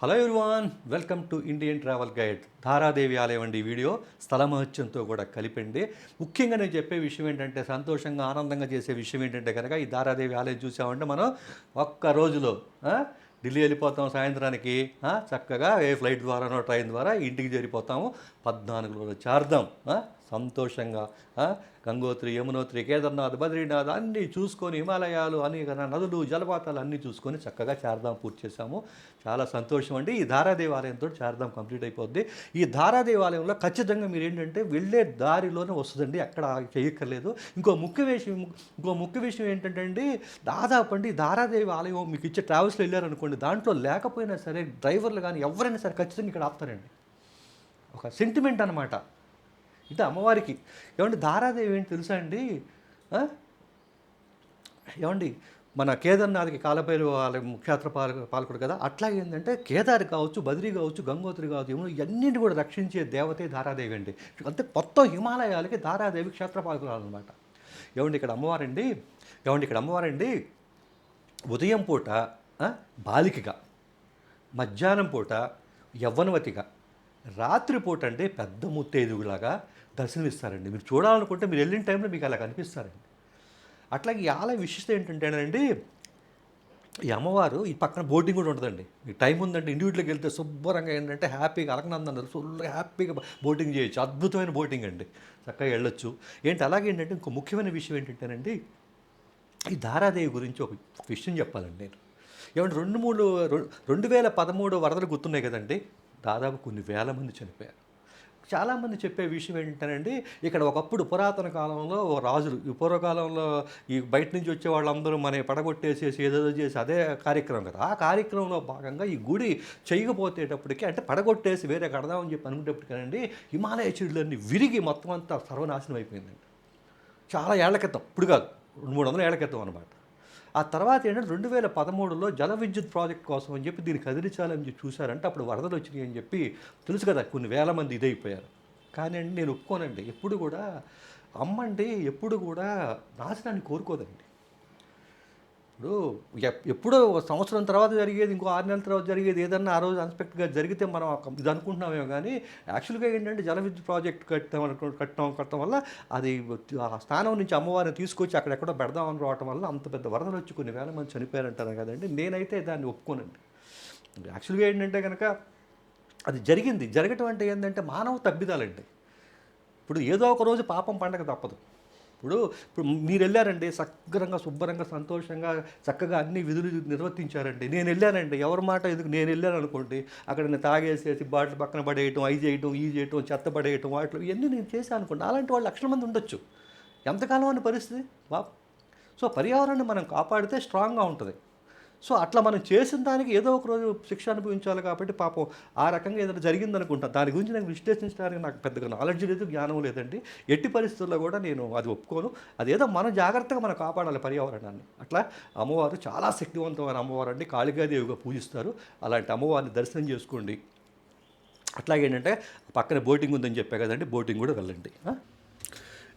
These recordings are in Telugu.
Hello everyone welcome to Indian travel guide Dharadevi ఆలయం అండి వీడియో. స్థల మహత్యంతో కూడా కలిపండి ముఖ్యంగా నేను చెప్పే విషయం ఏంటంటే సంతోషంగా ఆనందంగా చేసే విషయం ఏంటంటే కనుక ఈ ధారాదేవి ఆలయం చూసామంటే మనం ఒక్క రోజులో ఢిల్లీ వెళ్ళిపోతాం సాయంత్రానికి చక్కగా ఏ ఫ్లైట్ ద్వారానో ట్రైన్ ద్వారా ఇంటికి చేరిపోతాము. పద్నాలుగు రోజులు చేరదాం సంతోషంగా గంగోత్రి యమునోత్రి కేదార్నాథ్ బద్రీనాథ్ అన్నీ చూసుకొని హిమాలయాలు అనేక నదులు జలపాతాలు అన్నీ చూసుకొని చక్కగా చార్ధాం పూర్తి చేశాము. చాలా సంతోషం అండి. ఈ ధారాదేవాలయంతో చార్ధాం కంప్లీట్ అయిపోద్ది. ఈ ధారాదేవాలయంలో ఖచ్చితంగా మీరు ఏంటంటే వెళ్ళే దారిలోనే వస్తుందండి. అక్కడ చేయక్కర్లేదు. ఇంకో ముఖ్య విషయం ఇంకో ముఖ్య విషయం ఏంటంటే అండి దాదాపు అండి ఈ ఆలయం మీకు ఇచ్చే ట్రావెల్స్లో వెళ్ళారనుకోండి దాంట్లో లేకపోయినా సరే డ్రైవర్లు కానీ ఎవరైనా సరే ఖచ్చితంగా ఇక్కడ ఆపుతారండి. ఒక సెంటిమెంట్ అనమాట ఇది అమ్మవారికి. ఏమండి దారాదేవి ఏంటి తెలుసా అండి? ఏమండి మన కేదార్నాథ్కి కాలపైరు వాళ్ళ ముఖ్యాత్ర పాల పాలకుడు కదా? అట్లా ఏంటంటే కేదార్ కావచ్చు బద్రీ కావచ్చు గంగోత్రి కావచ్చు యమున ఇవన్నింటి కూడా రక్షించే దేవతే దారాదేవి అండి. అంటే మొత్తం హిమాలయాలకి దారాదేవి క్షేత్ర పాలకురాలు అనమాట ఏమండి ఇక్కడ అమ్మవారండి ఏమండి ఇక్కడ అమ్మవారండి ఉదయం పూట బాలికగా. మధ్యాహ్నం పూట యవ్వనవతిగా. రాత్రిపూట అంటే పెద్ద ముత్తైదుగులాగా దర్శనమిస్తారండి. మీరు చూడాలనుకుంటే మీరు వెళ్ళిన టైంలో మీకు అలా కనిపిస్తారండి అట్లాగే ఈ ఆలయ విశిష్టత ఏంటంటేనండి ఈ అమ్మవారు ఈ పక్కన బోటింగ్ కూడా ఉంటుందండి. మీకు టైం ఉందంటే ఇండివిజువల్కి వెళ్తే శుభ్రంగా ఏంటంటే హ్యాపీగా అలకనందన ఫుల్గా హ్యాపీగా బోటింగ్ చేయొచ్చు. అద్భుతమైన బోటింగ్ అండి. చక్కగా వెళ్ళొచ్చు. ఏంటి అలాగే ఏంటంటే ఇంకో ముఖ్యమైన విషయం ఏంటంటేనండి ఈ దారాదేవి గురించి ఒక విషయం చెప్పాలండి నేను. ఏమంటే రెండు మూడు రెండు వేల పదమూడు వరదలు గుర్తున్నాయి కదండి. దాదాపు కొన్ని వేల మంది చనిపోయారు. చాలామంది చెప్పే విషయం ఏంటంటే ఇక్కడ ఒకప్పుడు పురాతన కాలంలో ఓ రాజులు ఈ పూర్వకాలంలో ఈ బయట నుంచి వచ్చే వాళ్ళందరూ మన పడగొట్టేసేసి ఏదేదో చేసి అదే కార్యక్రమం కదా. ఆ కార్యక్రమంలో భాగంగా ఈ గుడి చేయకపోతేటప్పటికి అంటే పడగొట్టేసి వేరే కడదామని చెప్పి అనుకునేటప్పటికనండి హిమాలయ చెడులన్నీ విరిగి మొత్తం అంతా సర్వనాశనం అయిపోయిందండి. చాలా ఏళ్ళ క్రితం ఇప్పుడు కాదు రెండు మూడు వందల ఏళ్ళ క్రితం అనమాట ఆ తర్వాత ఏంటంటే రెండు వేల పదమూడులో జల విద్యుత్ ప్రాజెక్ట్ కోసం అని చెప్పి దీన్ని కదిలించాలని చెప్పి చూశారంటే అప్పుడు వరదలు వచ్చినాయి అని చెప్పి తెలుసు కదా కొన్ని వేల మంది ఇదైపోయారు. కానీ అండి నేను ఒప్పుకోనండి. ఎప్పుడు కూడా అమ్మండి ఎప్పుడు కూడా నాశనాన్ని కోరుకోదండి. ఇప్పుడు ఎప్పుడో ఒక సంవత్సరం తర్వాత జరిగేది ఇంకో ఆరు నెలల తర్వాత జరిగేది ఏదన్నా ఆ రోజు అన్స్పెక్ట్గా జరిగితే మనం ఇది అనుకుంటున్నామేమో కానీ యాక్చువల్గా ఏంటంటే జల విద్యుత్ ప్రాజెక్ట్ కట్టాం కట్టడం కట్టడం వల్ల అది ఆ స్థానం నుంచి అమ్మవారిని తీసుకొచ్చి అక్కడెక్కడో పెడదామని రావటం వల్ల అంత పెద్ద వరదలు వచ్చి కొన్ని వేల మంది చనిపోయారంటారు కదండి. నేనైతే దాన్ని ఒప్పుకోనండి. యాక్చువల్గా ఏంటంటే కనుక అది జరిగింది. జరగటం అంటే ఏంటంటే మానవ తప్పిదాలండి. ఇప్పుడు ఏదో ఒక రోజు పాపం పండగ తప్పదు. ఇప్పుడు ఇప్పుడు మీరు వెళ్ళారండి సక్రంగా శుభ్రంగా సంతోషంగా చక్కగా అన్ని విధులు నిర్వర్తించారండి. నేను వెళ్ళానండి ఎవరి మాట ఎందుకు నేను వెళ్ళాను అనుకోండి అక్కడ నేను తాగేసేసి బాటిల్ పక్కన పడేయటం అవి చేయటం ఈ చేయటం చెత్త పడేయటం వాటిలో ఇవన్నీ నేను చేశాను అనుకోండి అలాంటి వాళ్ళు లక్షల మంది ఉండొచ్చు. ఎంతకాలం అని పరిస్థితి? బా సో పర్యావరణాన్ని మనం కాపాడితే స్ట్రాంగ్గా ఉంటుంది. సో అట్లా మనం చేసిన దానికి ఏదో ఒక రోజు శిక్ష అనుభవించాలి కాబట్టి పాపం ఆ రకంగా ఏదైనా జరిగిందనుకుంటా. దాని గురించి నాకు విశ్లేషించడానికి నాకు పెద్దగా నాలెడ్జ్ లేదు జ్ఞానం లేదండి. ఎట్టి పరిస్థితుల్లో కూడా నేను అది ఒప్పుకోను. అదేదో మనం జాగ్రత్తగా మనం కాపాడాలి పర్యావరణాన్ని. అట్లా అమ్మవారు చాలా శక్తివంతమైన అమ్మవారు అండి. కాళికాదేవిగా పూజిస్తారు. అలాంటి అమ్మవారిని దర్శనం చేసుకోండి. అట్లాగేంటంటే పక్కన బోటింగ్ ఉందని చెప్పా కదండి బోటింగ్ కూడా వెళ్ళండి.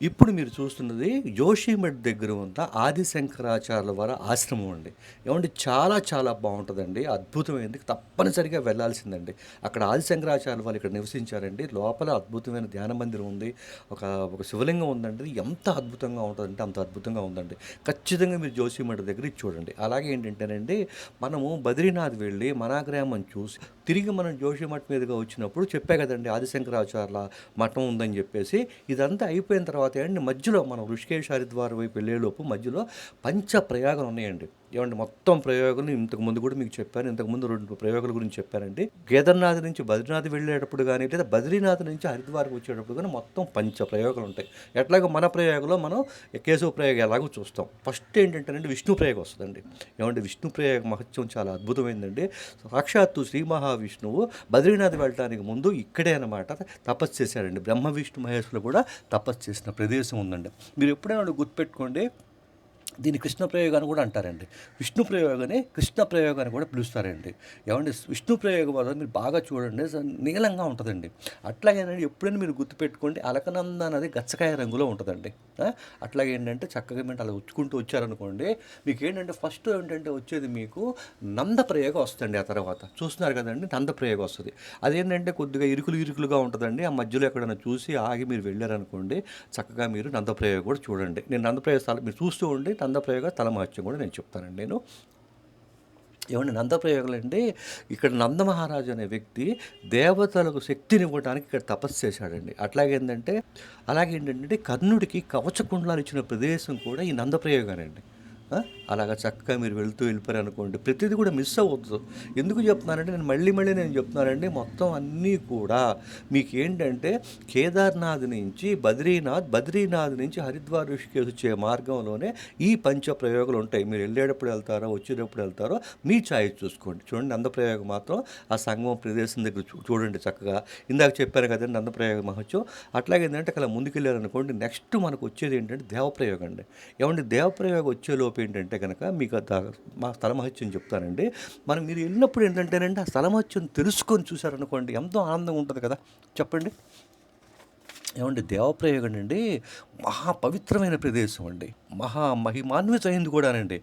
ఇప్పుడు మీరు చూస్తున్నది జోషిమఠ్ దగ్గర ఉన్న ఆదిశంకరాచార్యుల వారి ఆశ్రమం అండి. ఏమంటే చాలా చాలా బాగుంటుందండి. అద్భుతమైనది తప్పనిసరిగా వెళ్ళాల్సిందండి. అక్కడ ఆదిశంకరాచార్యుల వాళ్ళు ఇక్కడ నివసించారండి. లోపల అద్భుతమైన ధ్యాన మందిరం ఉంది. ఒక ఒక శివలింగం ఉందండి. ఇది ఎంత అద్భుతంగా ఉంటుందంటే అంత అద్భుతంగా ఉందండి. ఖచ్చితంగా మీరు జోషిమఠ్ దగ్గర ఇది చూడండి. అలాగే ఏంటంటేనండి మనము బద్రీనాథ్ వెళ్ళి మనాగ్రామం చూసి తిరిగి మనం జోషిమఠ్ మీదుగా వచ్చినప్పుడు చెప్పే కదండి ఆదిశంకరాచార్యుల మఠం ఉందని చెప్పేసి ఇదంతా అయిపోయిన తర్వాత ఏంటంటే మధ్యలో మనం ఋషికేశ్ హరిద్వార్ వైపు వెళ్ళేలోపు మధ్యలో పంచ ప్రయోగాలు ఉన్నాయండి. ఏమంటే మొత్తం ప్రయోగాలు ఇంతకు ముందు కూడా మీకు చెప్పాను ఇంతకు ముందు రెండు ప్రయోగాల గురించి చెప్పానండి. కేదార్నాథ్ నుంచి బద్రీనాథ్ వెళ్ళేటప్పుడు కానీ లేదా బద్రీనాథ్ నుంచి హరిద్వార్కి వచ్చేటప్పుడు కానీ మొత్తం పంచ ప్రయోగాలు ఉంటాయి. ఎట్లాగో మన ప్రయోగంలో మనం కేశవ ప్రయోగం ఎలాగో చూస్తాం. ఫస్ట్ ఏంటంటేనండి విష్ణు ప్రయోగం వస్తుందండి. ఏమంటే విష్ణు ప్రయోగ మహత్యం చాలా అద్భుతమైందండి. సాక్షాత్తు శ్రీ మహావిష్ణువు బద్రీనాథ్ వెళ్ళడానికి ముందు ఇక్కడే అనమాట తపస్సు చేశారండి బ్రహ్మ విష్ణు మహేశ్వరులు కూడా తపస్సు చేసిన ప్రదేశం ఉందండి. మీరు ఎప్పుడైనా గుర్తుపెట్టుకోండి దీన్ని కృష్ణ ప్రయోగాన్ని కూడా అంటారండి. విష్ణు ప్రయోగాన్ని కృష్ణ ప్రయోగాన్ని కూడా పిలుస్తారండి. ఏమండి? విష్ణు ప్రయోగం వల్ల మీరు బాగా చూడండి. నీలంగా ఉంటుందండి. అట్లాగేనండి ఎప్పుడైనా మీరు గుర్తుపెట్టుకోండి అలకనంద అనేది గచ్చకాయ రంగులో ఉంటుందండి. అట్లాగే ఏంటంటే చక్కగా మీరు అలా ఉచ్చుకుంటూ వచ్చారనుకోండి మీకు ఏంటంటే ఫస్ట్ ఏంటంటే వచ్చేది మీకు నంద ప్రయోగం వస్తుందండి ఆ తర్వాత. చూస్తున్నారు కదండి నంద ప్రయోగం వస్తుంది. అదేంటంటే కొద్దిగా ఇరుకులు ఇరుకులుగా ఉంటుందండి. ఆ మధ్యలో ఎక్కడైనా చూసి ఆగి మీరు వెళ్ళారనుకోండి చక్కగా మీరు నంద ప్రయోగం కూడా చూడండి. నేను నంద ప్రయోగ స్థలం మీరు చూస్తూ ఉండి నంద తలమహత్యం కూడా నేను చెప్తానండి నేను. ఏమండి నంద అంటే ఇక్కడ నందమహారాజు అనే వ్యక్తి దేవతలకు శక్తిని ఇవ్వడానికి ఇక్కడ తపస్సు చేశాడండి. అట్లాగేంటంటే అలాగేంటంటే అలాగే ఏంటంటే కర్ణుడికి కవచకుండలాలు ఇచ్చిన ప్రదేశం కూడా ఈ నందప్రయోగానండి. అలాగా చక్కగా మీరు వెళుతూ వెళ్ళిపోయారు అనుకోండి ప్రతిదీ కూడా మిస్ అవ్వద్దు. ఎందుకు చెప్తున్నానంటే నేను మళ్ళీ మళ్ళీ నేను చెప్తున్నానండి మొత్తం అన్నీ కూడా మీకు ఏంటంటే కేదార్నాథ్ నుంచి బద్రీనాథ్ బద్రీనాథ్ నుంచి హరిద్వార్ ఋషికేశ్ వచ్చే మార్గంలోనే ఈ పంచ ప్రయోగాలు ఉంటాయి. మీరు వెళ్ళేటప్పుడు వెళ్తారో వచ్చేటప్పుడు వెళ్తారో మీ ఛాయిస్ చూసుకోండి. చూడండి నందప్రయోగం మాత్రం ఆ సంగమం ప్రదేశం దగ్గర చూ- చూడండి చక్కగా. ఇందాక చెప్పాను కదండి నందప్రయోగ మహోత్సవం. అట్లాగే ఏంటంటే అలా ముందుకెళ్ళారనుకోండి నెక్స్ట్ మనకు వచ్చేది ఏంటంటే దేవప్రయోగం అండి. ఏమంటే దేవప్రయోగం వచ్చేలోపు ఏంటంటే కనుక మీకు మా స్థల మహత్యం చెప్తానండి. మనం మీరు వెళ్ళినప్పుడు ఏంటంటేనండి ఆ స్థల మహత్యం తెలుసుకొని చూసారనుకోండి ఎంతో ఆనందంగా ఉంటుంది కదా. చెప్పండి. ఏమండి దేవప్రయోగం అండి మహా పవిత్రమైన ప్రదేశం అండి. మహా మహిమాన్వితమైంది కూడానండి.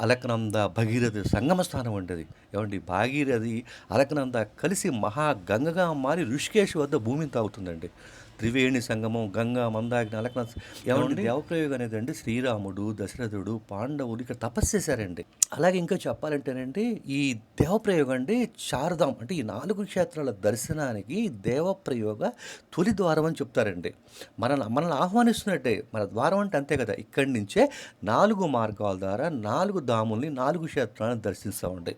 అలకనంద భగీరథ సంగమ స్థానం అండి అది. ఏమండి భాగీరథి అలకనంద కలిసి మహా గంగగా మారి ఋషికేశ్ వద్ద భూమిని తాగుతుందండి. త్రివేణి సంగమం గంగా మందాగ్ని అలకనంద ఏమండి? దేవప్రయోగం అనేది అండి శ్రీరాముడు దశరథుడు పాండవులు ఇక్కడ తపస్సు చేశారండి. అలాగే ఇంకా చెప్పాలంటేనండి ఈ దేవప్రయోగం అండి శారదాం అంటే ఈ నాలుగు క్షేత్రాల దర్శనానికి దేవప్రయోగ తొలి ద్వారం అని చెప్తారండి. మనల్ని మనల్ని ఆహ్వానిస్తున్నట్టే మన ద్వారం అంటే అంతే కదా. ఇక్కడి నుంచే నాలుగు మార్గాల ద్వారా నాలుగు దాముల్ని నాలుగు క్షేత్రాలను దర్శిస్తామండి.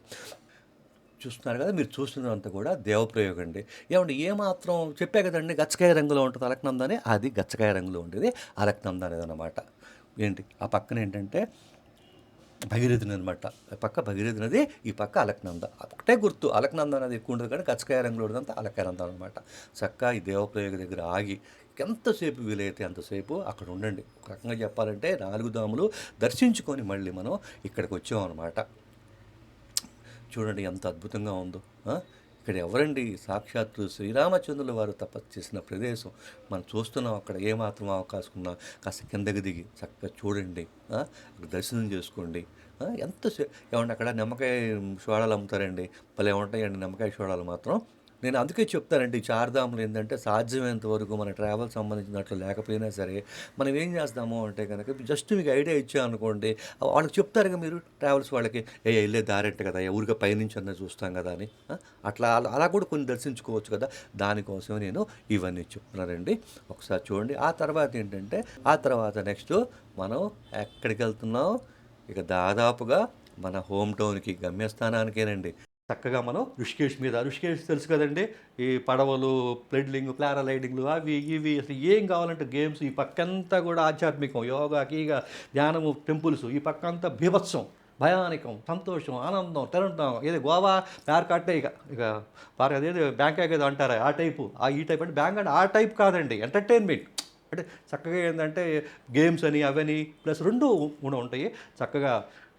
చూస్తున్నారు కదా మీరు చూస్తున్నంత కూడా దేవప్రయోగం అండి. ఏమంటే ఏమాత్రం చెప్పే కదండి గచ్చకాయ రంగులో ఉంటుంది అలకనంద అది గచ్చకాయ రంగులో ఉండేది అలకనంద అనేది అనమాట ఏంటి? ఆ పక్కన ఏంటంటే భగీరథుని అనమాట పక్క భగీరథి నది ఈ పక్క అలకనంద ఒకటే గుర్తు అలకనంద అనేది ఎక్కువ ఉండదు కానీ గచ్చకాయ రంగులో ఉండదంతా అలకనంద అనమాట చక్కగా ఈ దేవప్రయోగ దగ్గర ఆగి ఎంతసేపు వీలైతే అంతసేపు అక్కడ ఉండండి. ఒక రకంగా చెప్పాలంటే నాలుగు దాములు దర్శించుకొని మళ్ళీ మనం ఇక్కడికి వచ్చామన్నమాట. చూడండి ఎంత అద్భుతంగా ఉందో ఇక్కడ ఎవరండి? సాక్షాత్తు శ్రీరామచంద్రుల వారు తపస్సు చేసిన ప్రదేశం. మనం చూస్తున్నాం అక్కడ ఏమాత్రం అవకాశం ఉన్నా కాస్త కిందకి దిగి చక్కగా చూడండి అక్కడ దర్శనం చేసుకోండి ఎంత ఏమంటే అక్కడ నిమ్మకాయ షోడాలు అమ్ముతారండి? భలే ఉంటాయండి నిమ్మకాయ షోడాలు మాత్రం. నేను అందుకే చెప్తానండి చార్ధాములు ఏంటంటే సాధ్యమైనంత వరకు మన ట్రావెల్ సంబంధించినట్లు లేకపోయినా సరే మనం ఏం చేస్తాము అంటే కనుక జస్ట్ మీకు ఐడియా ఇచ్చాను అనుకోండి వాళ్ళకి చెప్తారు కదా మీరు ట్రావెల్స్ వాళ్ళకి ఏ వెళ్ళే దారెంట కదా ఊరిగా పైనుంచి అన్న చూస్తాం కదా అని. అట్లా అలా- అలా కూడా కొన్ని దర్శించుకోవచ్చు కదా. దానికోసం నేను ఇవన్నీ చెప్తున్నానండి. ఒకసారి చూడండి. ఆ తర్వాత ఏంటంటే ఆ తర్వాత నెక్స్ట్ మనం ఎక్కడికి వెళ్తున్నాం? ఇక దాదాపుగా మన హోమ్ టౌన్కి గమ్యస్థానానికేనండి. చక్కగా మనం ఋషికేష్ మీద ఋషికేష్ తెలుసు కదండి ఈ పడవలు ప్లెడ్లింగ్ ప్లారాలైడింగ్లు అవి ఇవి అసలు ఏం కావాలంటే గేమ్స్ ఈ పక్కంతా కూడా ఆధ్యాత్మికం యోగా కీగా ధ్యానము టెంపుల్స్ ఈ పక్కంతా బీభత్సం భయానికం సంతోషం ఆనందం తెరంటాం ఏది గోవా ప్యార్కాటే ఇక ఇక పార్క్ అదేదో బ్యాంకాక్ ఏదో అంటారా ఆ టైపు ఆ ఈ టైప్ అంటే బ్యాంక్ అంటే ఆ టైప్ కాదండి ఎంటర్టైన్మెంట్. అంటే చక్కగా ఏంటంటే గేమ్స్ అని అవని ప్లస్ రెండు కూడా ఉంటాయి చక్కగా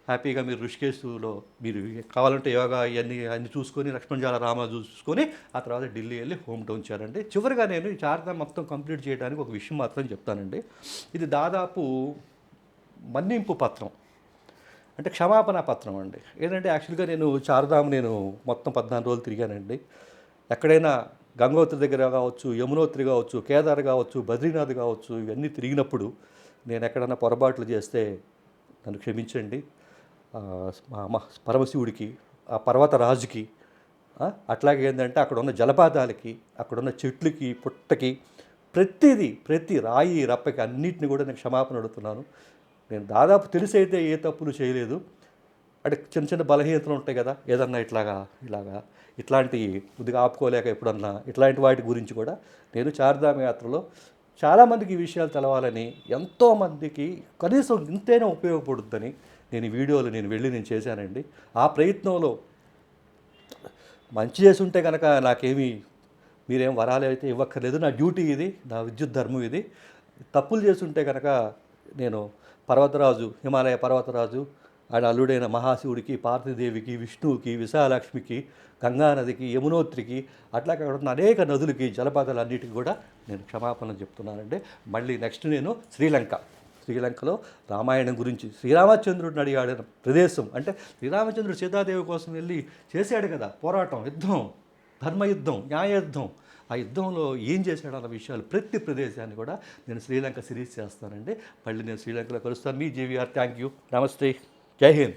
హ్యాపీగా మీరు ఋషికేశులో మీరు కావాలంటే యోగా ఇవన్నీ అన్ని చూసుకొని లక్ష్మణజాల రామ చూసుకొని ఆ తర్వాత ఢిల్లీ వెళ్ళి హోమ్ టౌన్ చేయాలండి చివరిగా నేను ఈ చార్ధామ్ మొత్తం కంప్లీట్ చేయడానికి ఒక విషయం మాత్రం చెప్తానండి. ఇది దాదాపు మన్నింపు పత్రం. అంటే క్షమాపణ పత్రం అండి. ఏంటంటే యాక్చువల్గా నేను చార్ధామ్ నేను మొత్తం పద్నాలుగు రోజులు తిరిగానండి. ఎక్కడైనా గంగోత్రి దగ్గర కావచ్చు యమునోత్రి కావచ్చు కేదార్ కావచ్చు బద్రీనాథ్ కావచ్చు ఇవన్నీ తిరిగినప్పుడు నేను ఎక్కడైనా పొరపాట్లు చేస్తే నన్ను క్షమించండి. పరమశివుడికి ఆ పర్వత రాజుకి అట్లాగే ఏంటంటే అక్కడ ఉన్న జలపాతాలకి అక్కడ ఉన్న చెట్లకి పుట్టకి ప్రతిదీ ప్రతి రాయి రప్పకి అన్నిటిని కూడా నేను క్షమాపణ అడుగుతున్నాను. నేను దాదాపు తెలిసైతే ఏ తప్పులు చేయలేదు. అంటే చిన్న చిన్న బలహీనతలు ఉంటాయి కదా ఏదన్నా ఇట్లాగా ఇలాగా ఇట్లాంటి కొద్దిగా ఆపుకోలేక ఎప్పుడన్నా ఇట్లాంటి వాటి గురించి కూడా నేను చార్ధామ యాత్రలో చాలామందికి ఈ విషయాలు తెలవాలని ఎంతోమందికి కనీసం ఇంతైనా ఉపయోగపడుద్దని నేను ఈ వీడియోలు నేను వెళ్ళి నేను చేశానండి. ఆ ప్రయత్నంలో మంచి చేసి ఉంటే కనుక నాకేమీ మీరేం వరాలు అయితే ఇవ్వక్కర్లేదు. నా డ్యూటీ ఇది నా విద్యుత్ ధర్మం ఇది. తప్పులు చేస్తుంటే కనుక నేను పర్వతరాజు హిమాలయ పర్వతరాజు ఆయన అల్లుడైన మహాశివుడికి పార్వతీదేవికి విష్ణువుకి విశాలక్ష్మికి గంగానదికి యమునోత్రికి అట్లా కాకుండా అనేక నదులకి జలపాతాలన్నిటికీ కూడా నేను క్షమాపణలు చెప్తున్నానండి. మళ్ళీ నెక్స్ట్ నేను శ్రీలంక. శ్రీలంకలో రామాయణం గురించి. శ్రీరామచంద్రుడిని అడిగాడిన ప్రదేశం. అంటే శ్రీరామచంద్రుడు సీతాదేవి కోసం వెళ్ళి చేశాడు కదా పోరాటం యుద్ధం ధర్మయుద్ధం న్యాయయుద్ధం. ఆ యుద్ధంలో ఏం చేశాడు అన్న విషయాలు ప్రతి ప్రదేశాన్ని కూడా నేను శ్రీలంక సిరీస్ చేస్తానండి. మళ్ళీ నేను శ్రీలంకలో కలుస్తాను. మీ జీవీఆర్ థ్యాంక్ యూ. నమస్తే. జై హింద్.